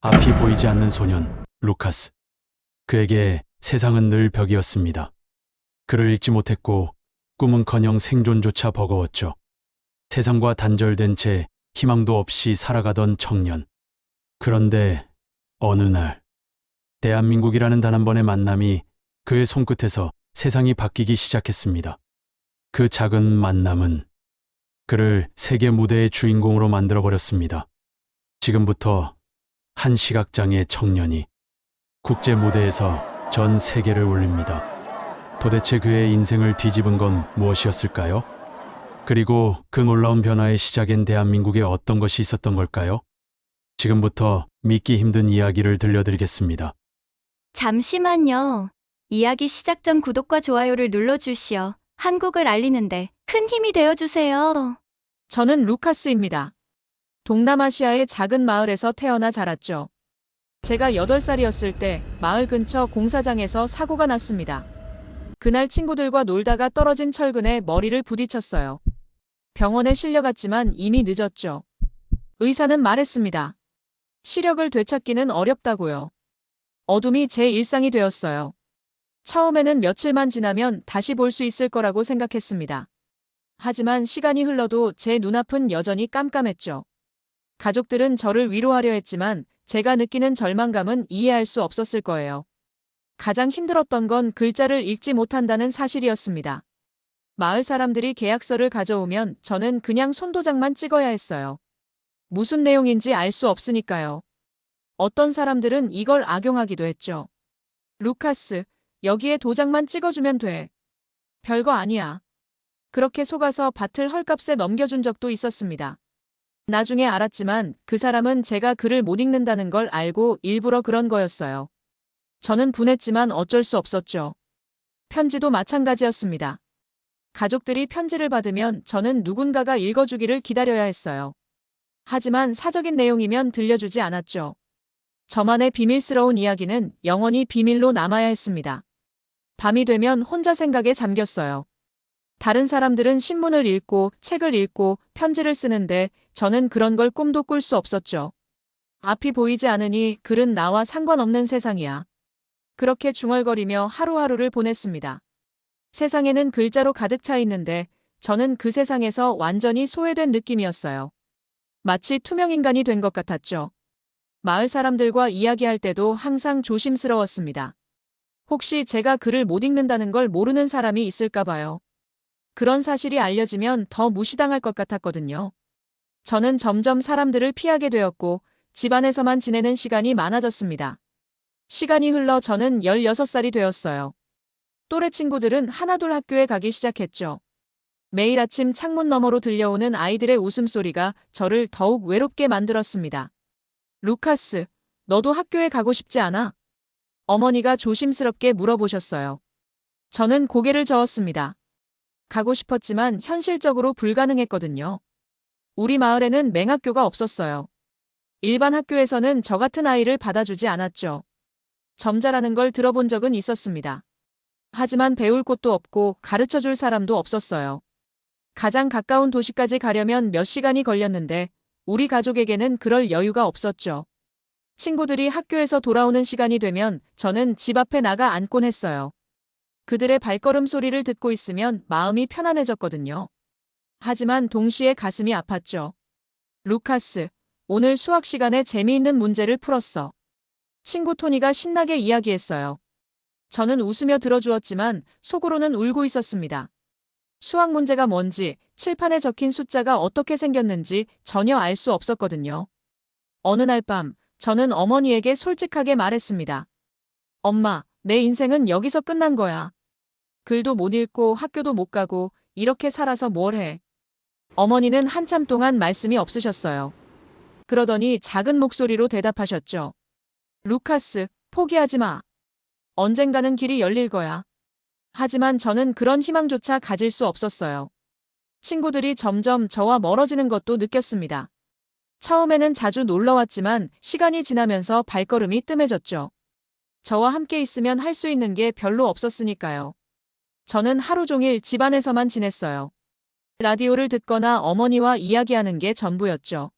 앞이 보이지 않는 소년, 루카스. 그에게 세상은 늘 벽이었습니다. 그를 읽지 못했고 꿈은커녕 생존조차 버거웠죠. 세상과 단절된 채 희망도 없이 살아가던 청년. 그런데 어느 날 대한민국이라는 단 한 번의 만남이 그의 손끝에서 세상이 바뀌기 시작했습니다. 그 작은 만남은 그를 세계 무대의 주인공으로 만들어 버렸습니다. 지금부터 한 시각장애 청년이 국제 무대에서 전 세계를 울립니다. 도대체 그의 인생을 뒤집은 건 무엇이었을까요? 그리고 그 놀라운 변화의 시작엔 대한민국에 어떤 것이 있었던 걸까요? 지금부터 믿기 힘든 이야기를 들려드리겠습니다. 잠시만요. 이야기 시작 전 구독과 좋아요를 눌러주시어 한국을 알리는데 큰 힘이 되어주세요. 저는 루카스입니다. 동남아시아의 작은 마을에서 태어나 자랐죠. 제가 8살이었을 때 마을 근처 공사장에서 사고가 났습니다. 그날 친구들과 놀다가 떨어진 철근에 머리를 부딪혔어요. 병원에 실려갔지만 이미 늦었죠. 의사는 말했습니다. 시력을 되찾기는 어렵다고요. 어둠이 제 일상이 되었어요. 처음에는 며칠만 지나면 다시 볼 수 있을 거라고 생각했습니다. 하지만 시간이 흘러도 제 눈앞은 여전히 깜깜했죠. 가족들은 저를 위로하려 했지만 제가 느끼는 절망감은 이해할 수 없었을 거예요. 가장 힘들었던 건 글자를 읽지 못한다는 사실이었습니다. 마을 사람들이 계약서를 가져오면 저는 그냥 손도장만 찍어야 했어요. 무슨 내용인지 알 수 없으니까요. 어떤 사람들은 이걸 악용하기도 했죠. 루카스, 여기에 도장만 찍어주면 돼. 별거 아니야. 그렇게 속아서 밭을 헐값에 넘겨준 적도 있었습니다. 나중에 알았지만 그 사람은 제가 글을 못 읽는다는 걸 알고 일부러 그런 거였어요. 저는 분했지만 어쩔 수 없었죠. 편지도 마찬가지였습니다. 가족들이 편지를 받으면 저는 누군가가 읽어주기를 기다려야 했어요. 하지만 사적인 내용이면 들려주지 않았죠. 저만의 비밀스러운 이야기는 영원히 비밀로 남아야 했습니다. 밤이 되면 혼자 생각에 잠겼어요. 다른 사람들은 신문을 읽고 책을 읽고 편지를 쓰는데 저는 그런 걸 꿈도 꿀 수 없었죠. 앞이 보이지 않으니 글은 나와 상관없는 세상이야. 그렇게 중얼거리며 하루하루를 보냈습니다. 세상에는 글자로 가득 차 있는데 저는 그 세상에서 완전히 소외된 느낌이었어요. 마치 투명인간이 된 것 같았죠. 마을 사람들과 이야기할 때도 항상 조심스러웠습니다. 혹시 제가 글을 못 읽는다는 걸 모르는 사람이 있을까 봐요. 그런 사실이 알려지면 더 무시당할 것 같았거든요. 저는 점점 사람들을 피하게 되었고 집안에서만 지내는 시간이 많아졌습니다. 시간이 흘러 저는 16살이 되었어요. 또래 친구들은 하나둘 학교에 가기 시작했죠. 매일 아침 창문 너머로 들려오는 아이들의 웃음소리가 저를 더욱 외롭게 만들었습니다. 루카스, 너도 학교에 가고 싶지 않아? 어머니가 조심스럽게 물어보셨어요. 저는 고개를 저었습니다. 가고 싶었지만 현실적으로 불가능했거든요. 우리 마을에는 맹학교가 없었어요. 일반 학교에서는 저 같은 아이를 받아주지 않았죠. 점자라는 걸 들어본 적은 있었습니다. 하지만 배울 곳도 없고 가르쳐 줄 사람도 없었어요. 가장 가까운 도시까지 가려면 몇 시간이 걸렸는데 우리 가족에게는 그럴 여유가 없었죠. 친구들이 학교에서 돌아오는 시간이 되면 저는 집 앞에 나가 앉곤 했어요. 그들의 발걸음 소리를 듣고 있으면 마음이 편안해졌거든요. 하지만 동시에 가슴이 아팠죠. 루카스, 오늘 수학 시간에 재미있는 문제를 풀었어. 친구 토니가 신나게 이야기했어요. 저는 웃으며 들어주었지만 속으로는 울고 있었습니다. 수학 문제가 뭔지, 칠판에 적힌 숫자가 어떻게 생겼는지 전혀 알 수 없었거든요. 어느 날 밤, 저는 어머니에게 솔직하게 말했습니다. 엄마, 내 인생은 여기서 끝난 거야. 글도 못 읽고 학교도 못 가고 이렇게 살아서 뭘 해. 어머니는 한참 동안 말씀이 없으셨어요. 그러더니 작은 목소리로 대답하셨죠. 루카스, 포기하지 마. 언젠가는 길이 열릴 거야. 하지만 저는 그런 희망조차 가질 수 없었어요. 친구들이 점점 저와 멀어지는 것도 느꼈습니다. 처음에는 자주 놀러 왔지만 시간이 지나면서 발걸음이 뜸해졌죠. 저와 함께 있으면 할 수 있는 게 별로 없었으니까요. 저는 하루 종일 집안에서만 지냈어요. 라디오를 듣거나 어머니와 이야기하는 게 전부였죠.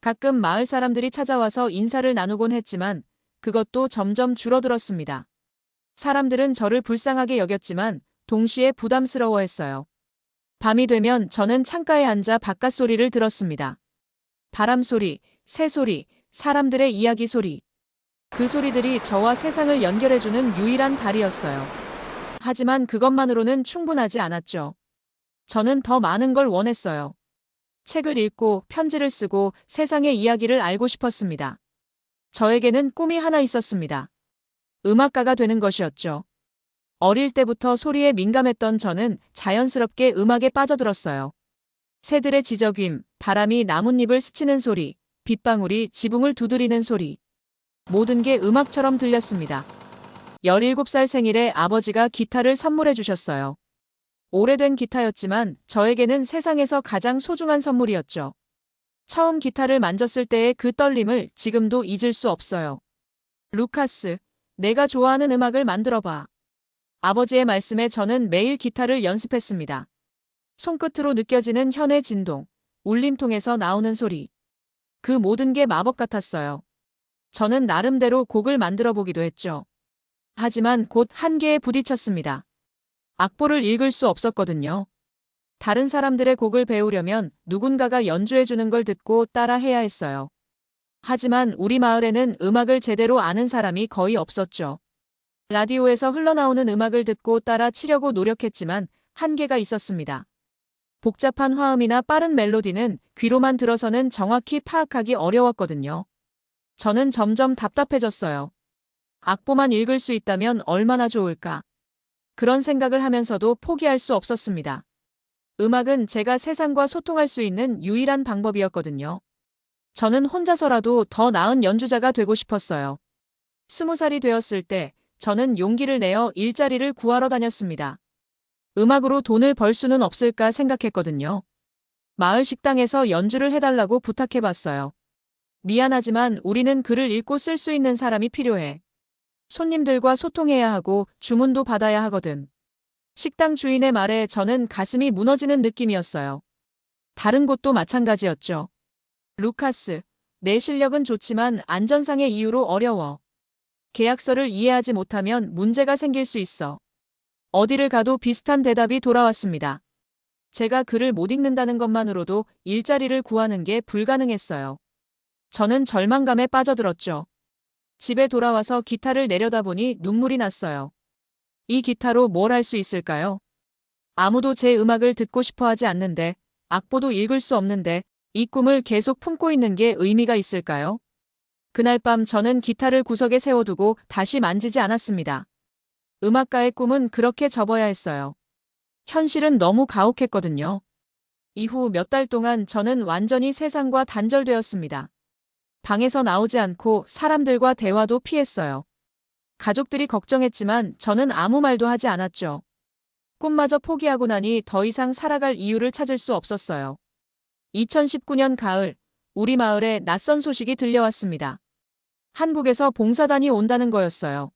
가끔 마을 사람들이 찾아와서 인사를 나누곤 했지만 그것도 점점 줄어들었습니다. 사람들은 저를 불쌍하게 여겼지만 동시에 부담스러워했어요. 밤이 되면 저는 창가에 앉아 바깥 소리를 들었습니다. 바람 소리, 새 소리, 사람들의 이야기 소리. 그 소리들이 저와 세상을 연결해주는 유일한 달이었어요. 하지만 그것만으로는 충분하지 않았죠. 저는 더 많은 걸 원했어요. 책을 읽고 편지를 쓰고 세상의 이야기를 알고 싶었습니다. 저에게는 꿈이 하나 있었습니다. 음악가가 되는 것이었죠. 어릴 때부터 소리에 민감했던 저는 자연스럽게 음악에 빠져들었어요. 새들의 지저귐, 바람이 나뭇잎을 스치는 소리, 빗방울이 지붕을 두드리는 소리. 모든 게 음악처럼 들렸습니다. 17살 생일에 아버지가 기타를 선물해 주셨어요. 오래된 기타였지만 저에게는 세상에서 가장 소중한 선물이었죠. 처음 기타를 만졌을 때의 그 떨림을 지금도 잊을 수 없어요. 루카스, 내가 좋아하는 음악을 만들어 봐. 아버지의 말씀에 저는 매일 기타를 연습했습니다. 손끝으로 느껴지는 현의 진동, 울림통에서 나오는 소리. 그 모든 게 마법 같았어요. 저는 나름대로 곡을 만들어 보기도 했죠. 하지만 곧 한계에 부딪혔습니다. 악보를 읽을 수 없었거든요. 다른 사람들의 곡을 배우려면 누군가가 연주해 주는 걸 듣고 따라 해야 했어요. 하지만 우리 마을에는 음악을 제대로 아는 사람이 거의 없었죠. 라디오에서 흘러나오는 음악을 듣고 따라 치려고 노력했지만 한계가 있었습니다. 복잡한 화음이나 빠른 멜로디는 귀로만 들어서는 정확히 파악하기 어려웠거든요. 저는 점점 답답해졌어요. 악보만 읽을 수 있다면 얼마나 좋을까. 그런 생각을 하면서도 포기할 수 없었습니다. 음악은 제가 세상과 소통할 수 있는 유일한 방법이었거든요. 저는 혼자서라도 더 나은 연주자가 되고 싶었어요. 스무 살이 되었을 때 저는 용기를 내어 일자리를 구하러 다녔습니다. 음악으로 돈을 벌 수는 없을까 생각했거든요. 마을 식당에서 연주를 해달라고 부탁해봤어요. 미안하지만 우리는 글을 읽고 쓸 수 있는 사람이 필요해. 손님들과 소통해야 하고 주문도 받아야 하거든. 식당 주인의 말에 저는 가슴이 무너지는 느낌이었어요. 다른 곳도 마찬가지였죠. 루카스, 내 실력은 좋지만 안전상의 이유로 어려워. 계약서를 이해하지 못하면 문제가 생길 수 있어. 어디를 가도 비슷한 대답이 돌아왔습니다. 제가 글을 못 읽는다는 것만으로도 일자리를 구하는 게 불가능했어요. 저는 절망감에 빠져들었죠. 집에 돌아와서 기타를 내려다보니 눈물이 났어요. 이 기타로 뭘 할 수 있을까요? 아무도 제 음악을 듣고 싶어 하지 않는데, 악보도 읽을 수 없는데, 이 꿈을 계속 품고 있는 게 의미가 있을까요? 그날 밤 저는 기타를 구석에 세워두고 다시 만지지 않았습니다. 음악가의 꿈은 그렇게 접어야 했어요. 현실은 너무 가혹했거든요. 이후 몇 달 동안 저는 완전히 세상과 단절되었습니다. 방에서 나오지 않고 사람들과 대화도 피했어요. 가족들이 걱정했지만 저는 아무 말도 하지 않았죠. 꿈마저 포기하고 나니 더 이상 살아갈 이유를 찾을 수 없었어요. 2019년 가을, 우리 마을에 낯선 소식이 들려왔습니다. 한국에서 봉사단이 온다는 거였어요.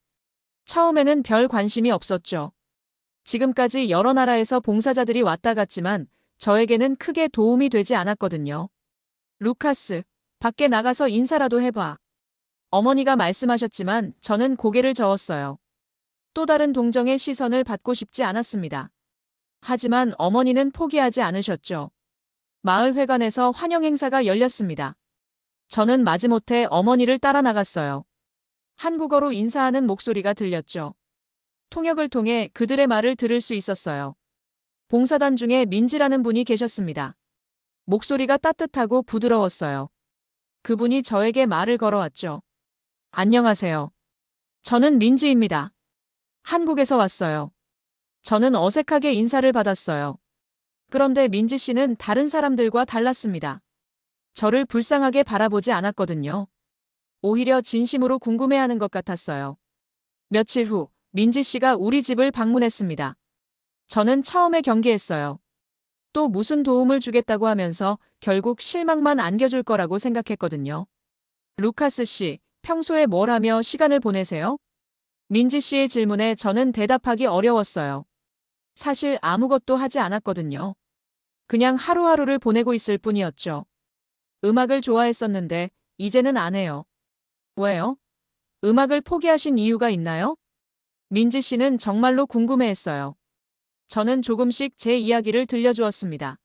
처음에는 별 관심이 없었죠. 지금까지 여러 나라에서 봉사자들이 왔다 갔지만 저에게는 크게 도움이 되지 않았거든요. 루카스, 밖에 나가서 인사라도 해봐. 어머니가 말씀하셨지만 저는 고개를 저었어요. 또 다른 동정의 시선을 받고 싶지 않았습니다. 하지만 어머니는 포기하지 않으셨죠. 마을 회관에서 환영 행사가 열렸습니다. 저는 마지못해 어머니를 따라 나갔어요. 한국어로 인사하는 목소리가 들렸죠. 통역을 통해 그들의 말을 들을 수 있었어요. 봉사단 중에 민지라는 분이 계셨습니다. 목소리가 따뜻하고 부드러웠어요. 그분이 저에게 말을 걸어왔죠. 안녕하세요. 저는 민지입니다. 한국에서 왔어요. 저는 어색하게 인사를 받았어요. 그런데 민지 씨는 다른 사람들과 달랐습니다. 저를 불쌍하게 바라보지 않았거든요. 오히려 진심으로 궁금해하는 것 같았어요. 며칠 후, 민지 씨가 우리 집을 방문했습니다. 저는 처음에 경계했어요. 또 무슨 도움을 주겠다고 하면서 결국 실망만 안겨줄 거라고 생각했거든요. 루카스 씨, 평소에 뭘 하며 시간을 보내세요? 민지 씨의 질문에 저는 대답하기 어려웠어요. 사실 아무것도 하지 않았거든요. 그냥 하루하루를 보내고 있을 뿐이었죠. 음악을 좋아했었는데 이제는 안 해요. 왜요? 음악을 포기하신 이유가 있나요? 민지 씨는 정말로 궁금해했어요. 저는 조금씩 제 이야기를 들려주었습니다.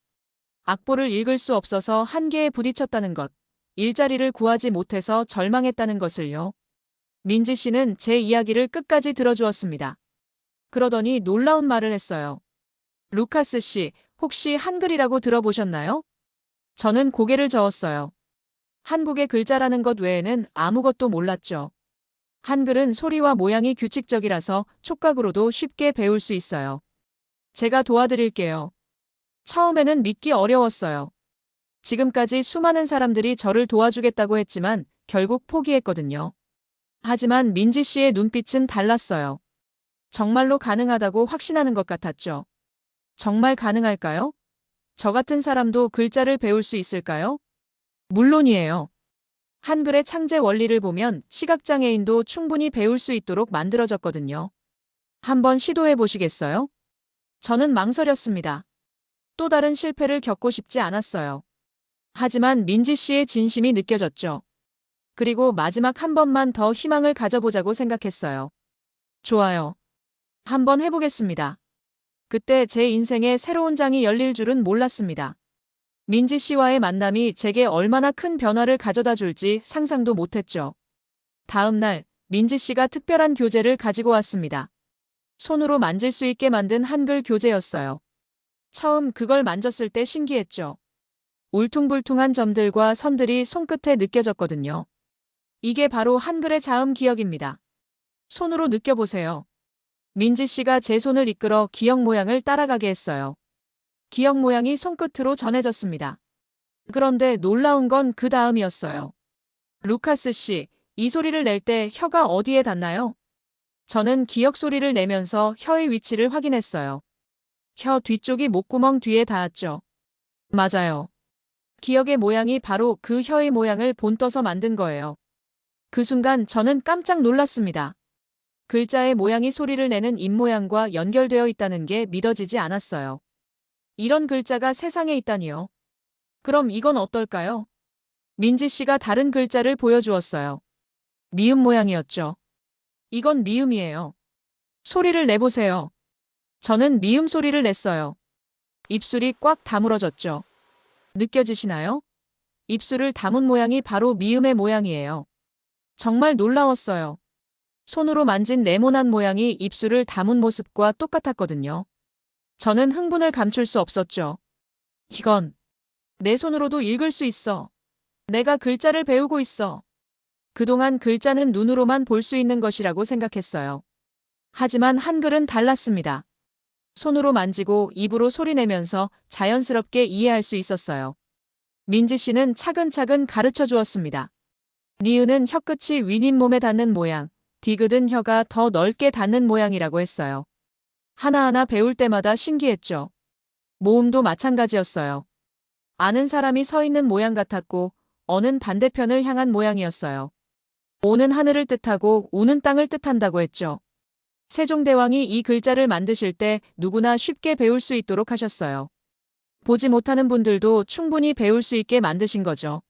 악보를 읽을 수 없어서 한계에 부딪혔다는 것, 일자리를 구하지 못해서 절망했다는 것을요. 민지 씨는 제 이야기를 끝까지 들어주었습니다. 그러더니 놀라운 말을 했어요. 루카스 씨, 혹시 한글이라고 들어보셨나요? 저는 고개를 저었어요. 한국의 글자라는 것 외에는 아무것도 몰랐죠. 한글은 소리와 모양이 규칙적이라서 촉각으로도 쉽게 배울 수 있어요. 제가 도와드릴게요. 처음에는 믿기 어려웠어요. 지금까지 수많은 사람들이 저를 도와주겠다고 했지만 결국 포기했거든요. 하지만 민지 씨의 눈빛은 달랐어요. 정말로 가능하다고 확신하는 것 같았죠. 정말 가능할까요? 저 같은 사람도 글자를 배울 수 있을까요? 물론이에요. 한글의 창제 원리를 보면 시각장애인도 충분히 배울 수 있도록 만들어졌거든요. 한번 시도해 보시겠어요? 저는 망설였습니다. 또 다른 실패를 겪고 싶지 않았어요. 하지만 민지 씨의 진심이 느껴졌죠. 그리고 마지막 한 번만 더 희망을 가져보자고 생각했어요. 좋아요. 한번 해보겠습니다. 그때 제 인생에 새로운 장이 열릴 줄은 몰랐습니다. 민지 씨와의 만남이 제게 얼마나 큰 변화를 가져다 줄지 상상도 못했죠. 다음 날, 민지 씨가 특별한 교재를 가지고 왔습니다. 손으로 만질 수 있게 만든 한글 교재였어요. 처음 그걸 만졌을 때 신기했죠. 울퉁불퉁한 점들과 선들이 손끝에 느껴졌거든요. 이게 바로 한글의 자음 기억입니다. 손으로 느껴보세요. 민지 씨가 제 손을 이끌어 기억 모양을 따라가게 했어요. 기억 모양이 손끝으로 전해졌습니다. 그런데 놀라운 건 그 다음이었어요. 루카스 씨, 이 소리를 낼 때 혀가 어디에 닿나요? 저는 기억 소리를 내면서 혀의 위치를 확인했어요. 혀 뒤쪽이 목구멍 뒤에 닿았죠. 맞아요. 기억의 모양이 바로 그 혀의 모양을 본떠서 만든 거예요. 그 순간 저는 깜짝 놀랐습니다. 글자의 모양이 소리를 내는 입모양과 연결되어 있다는 게 믿어지지 않았어요. 이런 글자가 세상에 있다니요. 그럼 이건 어떨까요? 민지 씨가 다른 글자를 보여주었어요. 미음 모양이었죠. 이건 미음이에요. 소리를 내보세요. 저는 미음 소리를 냈어요. 입술이 꽉 다물어졌죠. 느껴지시나요? 입술을 담은 모양이 바로 미음의 모양이에요. 정말 놀라웠어요. 손으로 만진 네모난 모양이 입술을 담은 모습과 똑같았거든요. 저는 흥분을 감출 수 없었죠. 이건 내 손으로도 읽을 수 있어. 내가 글자를 배우고 있어. 그동안 글자는 눈으로만 볼 수 있는 것이라고 생각했어요. 하지만 한글은 달랐습니다. 손으로 만지고 입으로 소리내면서 자연스럽게 이해할 수 있었어요. 민지 씨는 차근차근 가르쳐 주었습니다. 니은은 혀끝이 윗잇몸에 닿는 모양, 디귿은 혀가 더 넓게 닿는 모양이라고 했어요. 하나하나 배울 때마다 신기했죠. 모음도 마찬가지였어요. 아는 사람이 서 있는 모양 같았고, 어는 반대편을 향한 모양이었어요. 오는 하늘을 뜻하고 우는 땅을 뜻한다고 했죠. 세종대왕이 이 글자를 만드실 때 누구나 쉽게 배울 수 있도록 하셨어요. 보지 못하는 분들도 충분히 배울 수 있게 만드신 거죠.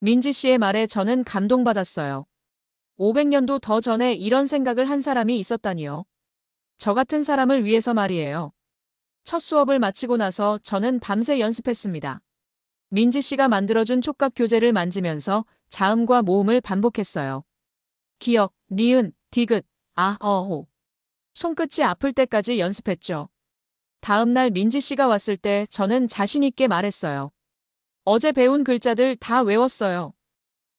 민지 씨의 말에 저는 감동받았어요. 500년도 더 전에 이런 생각을 한 사람이 있었다니요. 저 같은 사람을 위해서 말이에요. 첫 수업을 마치고 나서 저는 밤새 연습했습니다. 민지 씨가 만들어준 촉각 교재를 만지면서 자음과 모음을 반복했어요. 기억, 니은, 디귿, 아, 어호. 손끝이 아플 때까지 연습했죠. 다음 날 민지 씨가 왔을 때 저는 자신 있게 말했어요. 어제 배운 글자들 다 외웠어요.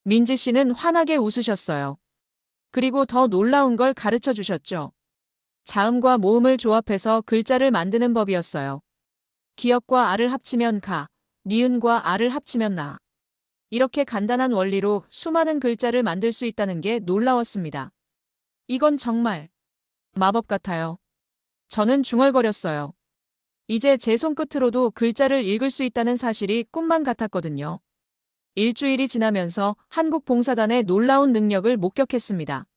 민지 씨는 환하게 웃으셨어요. 그리고 더 놀라운 걸 가르쳐 주셨죠. 자음과 모음을 조합해서 글자를 만드는 법이었어요. 기억과 아를 합치면 가, 니은과 아를 합치면 나. 이렇게 간단한 원리로 수많은 글자를 만들 수 있다는 게 놀라웠습니다. 이건 정말 마법 같아요. 저는 중얼거렸어요. 이제 제 손끝으로도 글자를 읽을 수 있다는 사실이 꿈만 같았거든요. 일주일이 지나면서 한국 봉사단의 놀라운 능력을 목격했습니다.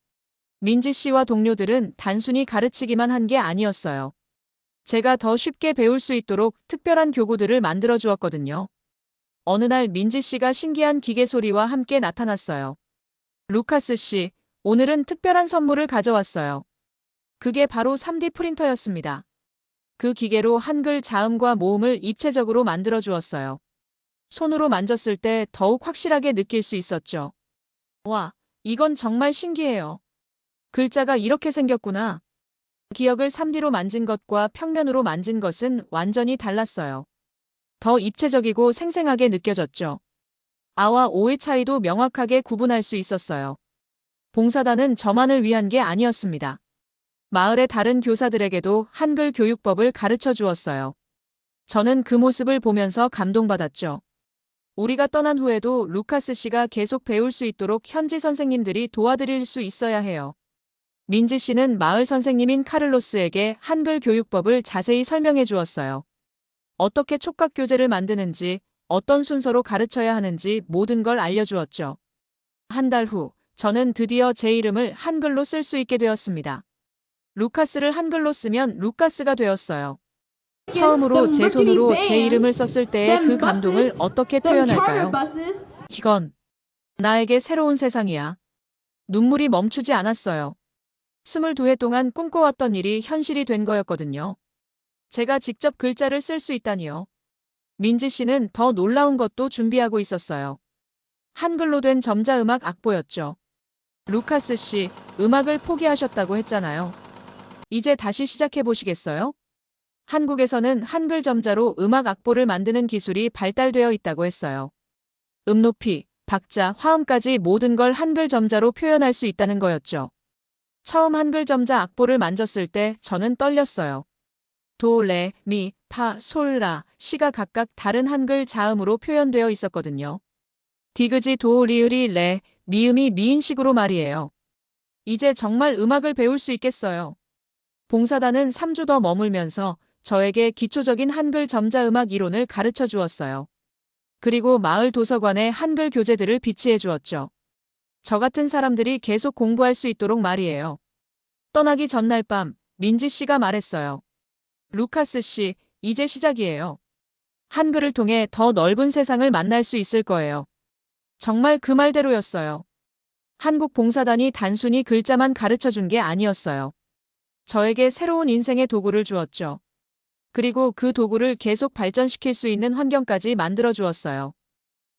민지 씨와 동료들은 단순히 가르치기만 한 게 아니었어요. 제가 더 쉽게 배울 수 있도록 특별한 교구들을 만들어 주었거든요. 어느 날 민지 씨가 신기한 기계 소리와 함께 나타났어요. 루카스 씨, 오늘은 특별한 선물을 가져왔어요. 그게 바로 3D 프린터였습니다. 그 기계로 한글 자음과 모음을 입체적으로 만들어 주었어요. 손으로 만졌을 때 더욱 확실하게 느낄 수 있었죠. 와, 이건 정말 신기해요. 글자가 이렇게 생겼구나. 기억을 3D로 만진 것과 평면으로 만진 것은 완전히 달랐어요. 더 입체적이고 생생하게 느껴졌죠. 아와 오의 차이도 명확하게 구분할 수 있었어요. 봉사단은 저만을 위한 게 아니었습니다. 마을의 다른 교사들에게도 한글 교육법을 가르쳐 주었어요. 저는 그 모습을 보면서 감동받았죠. 우리가 떠난 후에도 루카스 씨가 계속 배울 수 있도록 현지 선생님들이 도와드릴 수 있어야 해요. 민지 씨는 마을 선생님인 카를로스에게 한글 교육법을 자세히 설명해 주었어요. 어떻게 촉각 교재를 만드는지, 어떤 순서로 가르쳐야 하는지 모든 걸 알려주었죠. 한 달 후, 저는 드디어 제 이름을 한글로 쓸 수 있게 되었습니다. 루카스를 한글로 쓰면 루카스가 되었어요. 처음으로 제 손으로 제 이름을 썼을 때의 그 감동을 어떻게 표현할까요? 이건 나에게 새로운 세상이야. 눈물이 멈추지 않았어요. 22해 동안 꿈꿔왔던 일이 현실이 된 거였거든요. 제가 직접 글자를 쓸 수 있다니요. 민지 씨는 더 놀라운 것도 준비하고 있었어요. 한글로 된 점자음악 악보였죠. 루카스 씨, 음악을 포기하셨다고 했잖아요. 이제 다시 시작해 보시겠어요? 한국에서는 한글 점자로 음악 악보를 만드는 기술이 발달되어 있다고 했어요. 음높이, 박자, 화음까지 모든 걸 한글 점자로 표현할 수 있다는 거였죠. 처음 한글 점자 악보를 만졌을 때 저는 떨렸어요. 도, 레, 미, 파, 솔, 라, 시가 각각 다른 한글 자음으로 표현되어 있었거든요. 디귿이 도, 리을이 레, 미음이 미인식으로 말이에요. 이제 정말 음악을 배울 수 있겠어요. 봉사단은 3주 더 머물면서 저에게 기초적인 한글 점자 음악 이론을 가르쳐 주었어요. 그리고 마을 도서관에 한글 교재들을 비치해 주었죠. 저 같은 사람들이 계속 공부할 수 있도록 말이에요. 떠나기 전날 밤, 민지 씨가 말했어요. 루카스 씨, 이제 시작이에요. 한글을 통해 더 넓은 세상을 만날 수 있을 거예요. 정말 그 말대로였어요. 한국 봉사단이 단순히 글자만 가르쳐 준 게 아니었어요. 저에게 새로운 인생의 도구를 주었죠. 그리고 그 도구를 계속 발전시킬 수 있는 환경까지 만들어 주었어요.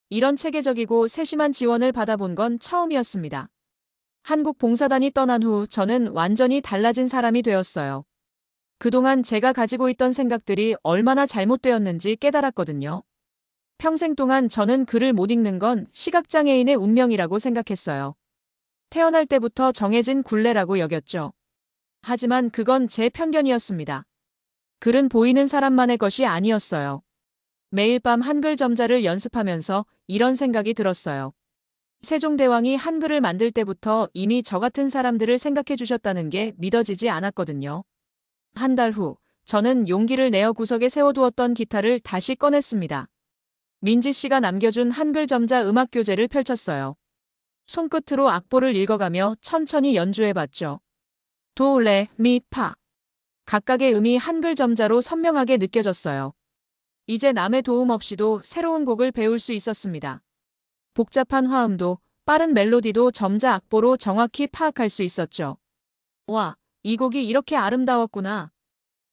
이런 체계적이고 세심한 지원을 받아본 건 처음이었습니다. 한국 봉사단이 떠난 후 저는 완전히 달라진 사람이 되었어요. 그동안 제가 가지고 있던 생각들이 얼마나 잘못되었는지 깨달았거든요. 평생 동안 저는 글을 못 읽는 건 시각장애인의 운명이라고 생각했어요. 태어날 때부터 정해진 굴레라고 여겼죠. 하지만 그건 제 편견이었습니다. 글은 보이는 사람만의 것이 아니었어요. 매일 밤 한글 점자를 연습하면서 이런 생각이 들었어요. 세종대왕이 한글을 만들 때부터 이미 저 같은 사람들을 생각해 주셨다는 게 믿어지지 않았거든요. 한 달 후, 저는 용기를 내어 구석에 세워두었던 기타를 다시 꺼냈습니다. 민지 씨가 남겨준 한글 점자 음악 교재를 펼쳤어요. 손끝으로 악보를 읽어가며 천천히 연주해봤죠. 도, 레, 미, 파. 각각의 음이 한글 점자로 선명하게 느껴졌어요. 이제 남의 도움 없이도 새로운 곡을 배울 수 있었습니다. 복잡한 화음도 빠른 멜로디도 점자 악보로 정확히 파악할 수 있었죠. 와, 이 곡이 이렇게 아름다웠구나.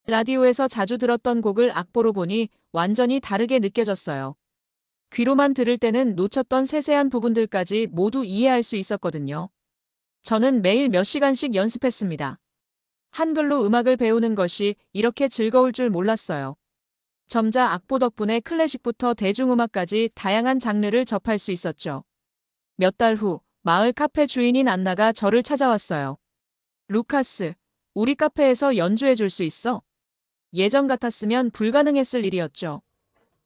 라디오에서 자주 들었던 곡을 악보로 보니 완전히 다르게 느껴졌어요. 귀로만 들을 때는 놓쳤던 세세한 부분들까지 모두 이해할 수 있었거든요. 저는 매일 몇 시간씩 연습했습니다. 한글로 음악을 배우는 것이 이렇게 즐거울 줄 몰랐어요. 점자 악보 덕분에 클래식부터 대중음악까지 다양한 장르를 접할 수 있었죠. 몇 달 후, 마을 카페 주인인 안나가 저를 찾아왔어요. 루카스, 우리 카페에서 연주해 줄 수 있어? 예전 같았으면 불가능했을 일이었죠.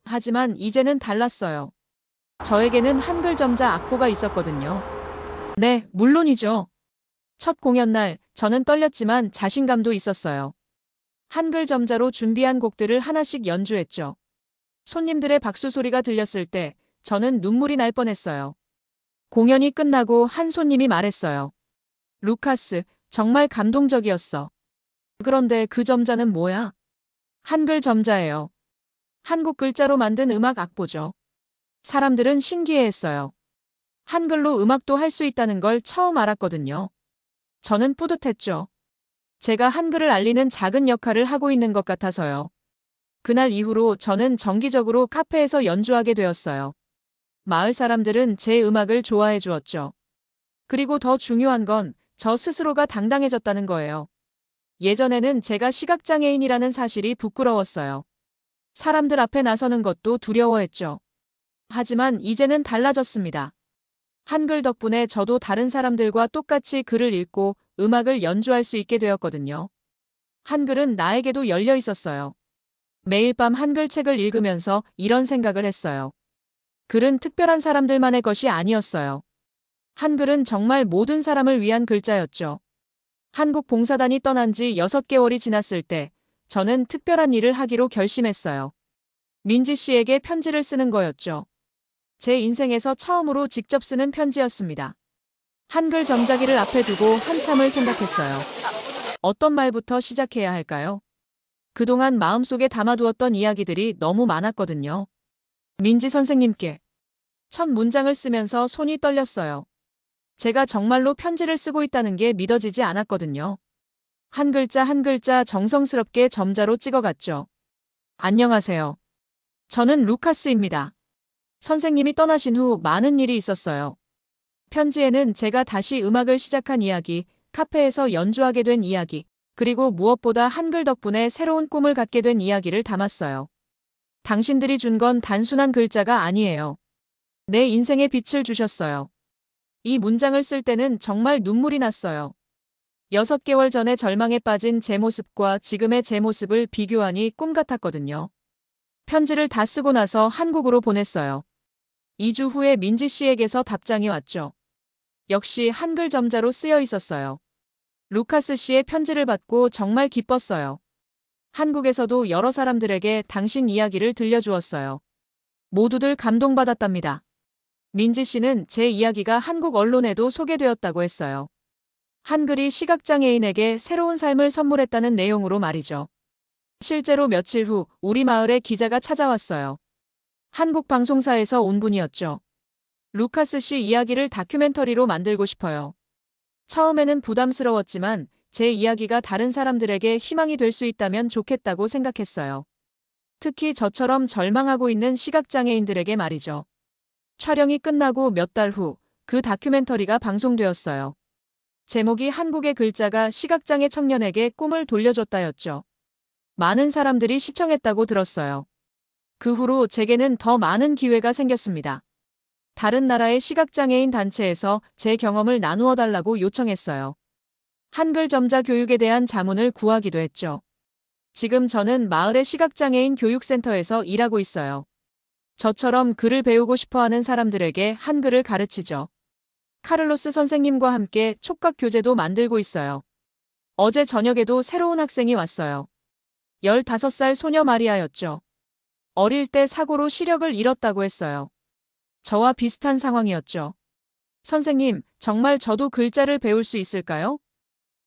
하지만 이제는 달랐어요. 저에게는 한글 점자 악보가 있었거든요. 네, 물론이죠. 첫 공연 날 저는 떨렸지만 자신감도 있었어요. 한글 점자로 준비한 곡들을 하나씩 연주했죠. 손님들의 박수 소리가 들렸을 때 저는 눈물이 날 뻔했어요. 공연이 끝나고 한 손님이 말했어요. 루카스, 정말 감동적이었어. 그런데 그 점자는 뭐야? 한글 점자예요. 한국 글자로 만든 음악 악보죠. 사람들은 신기해했어요. 한글로 음악도 할 수 있다는 걸 처음 알았거든요. 저는 뿌듯했죠. 제가 한글을 알리는 작은 역할을 하고 있는 것 같아서요. 그날 이후로 저는 정기적으로 카페에서 연주하게 되었어요. 마을 사람들은 제 음악을 좋아해 주었죠. 그리고 더 중요한 건 저 스스로가 당당해졌다는 거예요. 예전에는 제가 시각장애인이라는 사실이 부끄러웠어요. 사람들 앞에 나서는 것도 두려워했죠. 하지만 이제는 달라졌습니다. 한글 덕분에 저도 다른 사람들과 똑같이 글을 읽고 음악을 연주할 수 있게 되었거든요. 한글은 나에게도 열려 있었어요. 매일 밤 한글 책을 읽으면서 이런 생각을 했어요. 글은 특별한 사람들만의 것이 아니었어요. 한글은 정말 모든 사람을 위한 글자였죠. 한국 봉사단이 떠난 지 6개월이 지났을 때 저는 특별한 일을 하기로 결심했어요. 민지 씨에게 편지를 쓰는 거였죠. 제 인생에서 처음으로 직접 쓰는 편지였습니다. 한글 점자기를 앞에 두고 한참을 생각했어요. 어떤 말부터 시작해야 할까요? 그동안 마음속에 담아두었던 이야기들이 너무 많았거든요. 민지 선생님께 첫 문장을 쓰면서 손이 떨렸어요. 제가 정말로 편지를 쓰고 있다는 게 믿어지지 않았거든요. 한 글자 한 글자 정성스럽게 점자로 찍어갔죠. 안녕하세요. 저는 루카스입니다. 선생님이 떠나신 후 많은 일이 있었어요. 편지에는 제가 다시 음악을 시작한 이야기, 카페에서 연주하게 된 이야기, 그리고 무엇보다 한글 덕분에 새로운 꿈을 갖게 된 이야기를 담았어요. 당신들이 준 건 단순한 글자가 아니에요. 내 인생에 빛을 주셨어요. 이 문장을 쓸 때는 정말 눈물이 났어요. 여섯 개월 전에 절망에 빠진 제 모습과 지금의 제 모습을 비교하니 꿈 같았거든요. 편지를 다 쓰고 나서 한국으로 보냈어요. 2주 후에 민지 씨에게서 답장이 왔죠. 역시 한글 점자로 쓰여 있었어요. 루카스 씨의 편지를 받고 정말 기뻤어요. 한국에서도 여러 사람들에게 당신 이야기를 들려주었어요. 모두들 감동받았답니다. 민지 씨는 제 이야기가 한국 언론에도 소개되었다고 했어요. 한글이 시각장애인에게 새로운 삶을 선물했다는 내용으로 말이죠. 실제로 며칠 후 우리 마을에 기자가 찾아왔어요. 한국 방송사에서 온 분이었죠. 루카스 씨 이야기를 다큐멘터리로 만들고 싶어요. 처음에는 부담스러웠지만 제 이야기가 다른 사람들에게 희망이 될 수 있다면 좋겠다고 생각했어요. 특히 저처럼 절망하고 있는 시각장애인들에게 말이죠. 촬영이 끝나고 몇 달 후 그 다큐멘터리가 방송되었어요. 제목이 한국의 글자가 시각장애 청년에게 꿈을 돌려줬다였죠. 많은 사람들이 시청했다고 들었어요. 그 후로 제게는 더 많은 기회가 생겼습니다. 다른 나라의 시각장애인 단체에서 제 경험을 나누어 달라고 요청했어요. 한글 점자 교육에 대한 자문을 구하기도 했죠. 지금 저는 마을의 시각장애인 교육센터에서 일하고 있어요. 저처럼 글을 배우고 싶어 하는 사람들에게 한글을 가르치죠. 카를로스 선생님과 함께 촉각 교재도 만들고 있어요. 어제 저녁에도 새로운 학생이 왔어요. 15살 소녀 마리아였죠. 어릴 때 사고로 시력을 잃었다고 했어요. 저와 비슷한 상황이었죠. 선생님, 정말 저도 글자를 배울 수 있을까요?